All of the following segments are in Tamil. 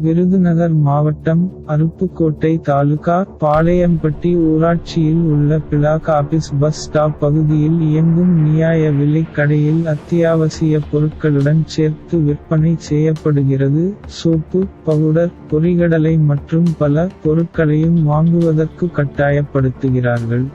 விருதுநகர் மாவட்டம் அருப்புக்கோட்டை தாலுகா பாளையம்பட்டி ஊராட்சியில் உள்ள பிளாக் ஆபீஸ் பஸ் ஸ்டாப் பகுதியில் இயங்கும் நியாய விலைக் கடையில் அத்தியாவசிய பொருட்களுடன் சேர்த்து விற்பனை செய்யப்படுகிறது. சோப்பு பவுடர் பொறிகடலை மற்றும் பல பொருட்களையும் வாங்குவதற்கு கட்டாயப்படுத்துகிறார்கள்.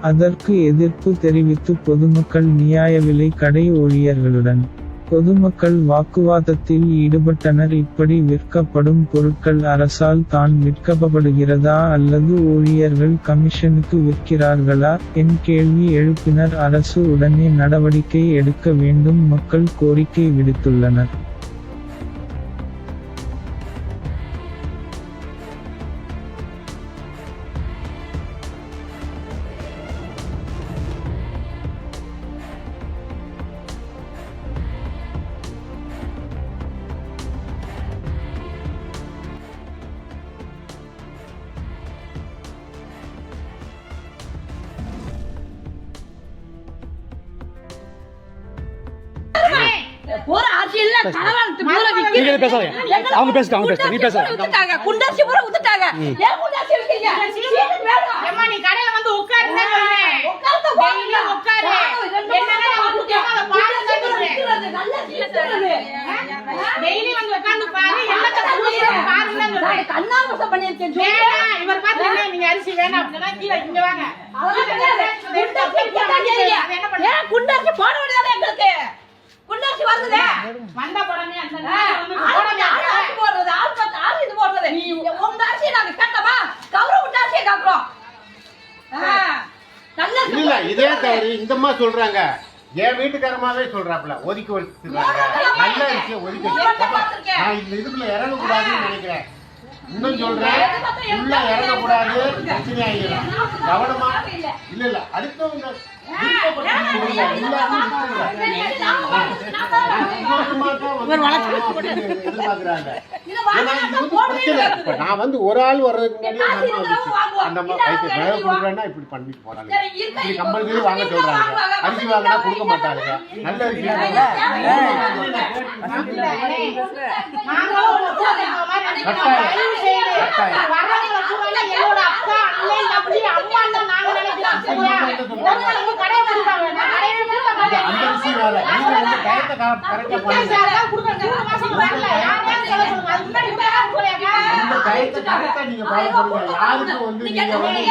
அதற்கு எதிர்ப்பு தெரிவித்து பொதுமக்கள் நியாய விலை கடை ஊழியர்களுடன் பொதுமக்கள் வாக்குவாதத்தில் ஈடுபட்டனர். இப்படி விற்கப்படும் பொருட்கள் அரசால் தான் விற்கப்படுகிறதா அல்லது ஊழியர்கள் கமிஷனுக்கு விற்கிறார்களா? என் கேள்வி எழுப்பினர். அரசு உடனே நடவடிக்கை எடுக்க வேண்டும். மக்கள் கோரிக்கை விடுத்துள்ளனர். பூரா அரசியல்ல கலவரத்து பூரா பேசாதீங்க. அவங்க பேசட்டும், அவங்க. நீ பேசாத. பூரா. ஏன் வேணும். நீ கடையில வந்து சொல்றேன். உட்கார்ந்து டெய்லி. உட்காரு. என்னென்ன சொல்றேன். நல்ல. டெய்லி வந்து பாரு, என்னத்த கண்ணாமூசம். வேணாம், இவர் நீங்க அரிசி வேணாம் கீழே இங்க வாங்க. அதெல்லாம் போட வேண்டியதானே எங்களுக்கு வருதுதே வந்த உடனே அந்த ஆள் போடுறது, ஆள் பார்த்து ஆள் இது போடுறது. உங்க ஆட்சியை நாங்க கேட்டோமா? கௌரவ விட்டு ஆட்சியை கேட்கிறோம். ஆ, நல்ல இல்ல இல்ல இதே தவறு. இந்த அம்மா சொல்றாங்க. என் வீட்டுக்காரமாவே சொல்றாப்ல ஒதுக்கி வச்சுறாங்க நல்ல விஷயம் ஒதுக்கி வச்சு நான் இந்த இதுக்குள்ள இறங்கக்கூடாதுன்னு நினைக்கிறேன். இன்னும் சொல்றேன். உள்ள இறங்கக்கூடாது. பிரச்சனை ஆகிடும் கவனமா. இல்ல இல்ல. அடுத்தவங்க நான் வந்து ஒரு ஆள் வர்றதுக்கு முன்னாடியே அந்த மேல கொடுக்குறேன்னா இப்படி பண்ணிட்டு போறாங்க இப்படி கம்பல்சரி வாங்க சொல்றாங்க அரிசி வாங்கினா கொடுக்க மாட்டாங்க நல்ல அரிசி அந்த அரிசி வேற நீங்க வந்து டயத்தை கரெக்டா பண்ணுங்க? இந்த டயத்தை கரெக்டா நீங்க வந்து நீங்க வந்து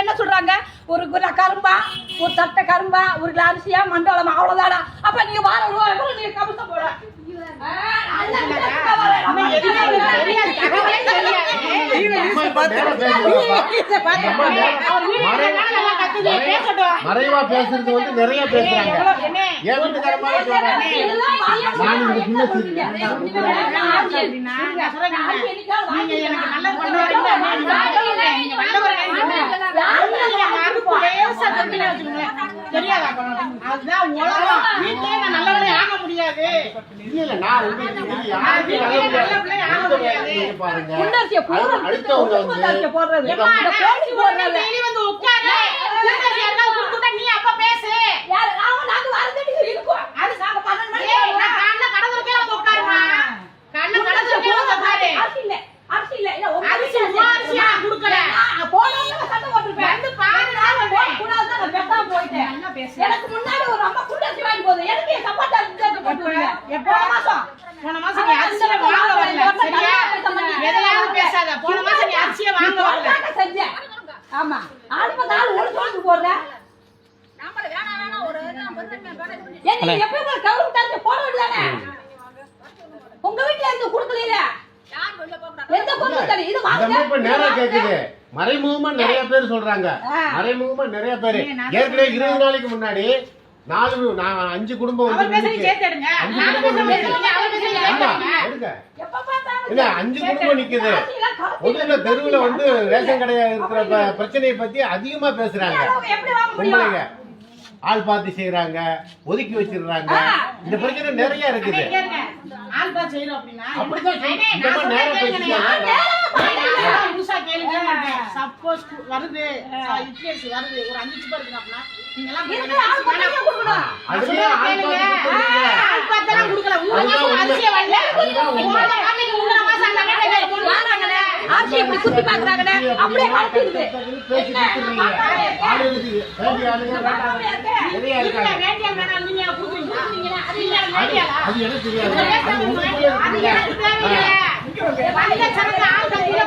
என்ன சொல்றாங்க? வரும் ஒரு குரா கரும்பா ஒரு தட்டை கரும்பா ஒரு கிலோ அரிசியா மண்டலமா அவ்வளவுதானா? அப்ப நீங்க வார ரூபாய் நீங்க கமிஷன் போட மறைவா பேசுறது வந்து நிறைய பேசுறாங்க? என் வீட்டுக்காரமா நான் எனக்கு நல்ல போடுறது ஏம்மா, இந்த நான் பேசி போடுறது டெய்லி வந்து உட்காரு கூட்டத்துக்கு யாருக்காவது கொடுத்துட்டா நீ அப்ப பேசு யாரு நாங்க நாங்க வரதுக்கு இருக்கோம் அது நாங்க பன்னெண்டு மணிக்கு ஏய், வருவோம். நான் காலைல கடவுளுக்கே வந்து உட்காருமா கண்ணு கடவுளுக்கே வந்து உட்காரு அரிசி இல்ல அரிசி இல்ல இல்ல உங்க அரிசி வீட்டுல உங்க அரிசியா கொடுக்கல. நான் போனவங்க சண்டை போட்டிருப்பேன் வந்து பாரு, நான் நான் போக கூடாதுன்னு நான் பேசாம போயிட்டேன் நல்லா பேசு. எனக்கு முன்னாடி ஒரு அம்மா குண்டரிசி வாங்கி போகுது எனக்கு என் சப்பாத்தா சேர்த்து போட்டுருங்க எப்போ? போன மாசம் போன மாசம் நீ அரிசியை வாங்க வரல. சரியா? எதையாவது பேசாத. போன மாசம் நீ வாங்க வரல. ஆமா. ஒரு உங்க வீட்டுல இருந்து கொடுக்கல எந்த பொருள் இது வாங்க மறைமுகமா நிறைய பேர் சொல்றாங்க. மறைமுகமா நிறைய பேர். ஏற்கனவே இருபது நாளைக்கு முன்னாடி நாலு நான் அஞ்சு குடும்பம் இல்ல அஞ்சு குடும்பம் நிக்குது. பொதுல தெருவுல வந்து ரேஷன் கடையா இருக்கிற பிரச்சனையை பத்தி அதிகமா பேசுறாங்க. பொம்பளைங்க. ஆள் பார்த்து செய்யறாங்க ஒதுக்கி வச்சிடுறாங்க. இந்த பிரச்சனை நிறைய இருக்குது. அப்படிதான் நேரம். பேசிட்டாங்க கேளுங்க மாட்டேன் அப்படியே. அது எனக்கு தெரியாது.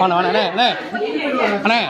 வாண வாண அண்ணே அண்ணே அண்ணே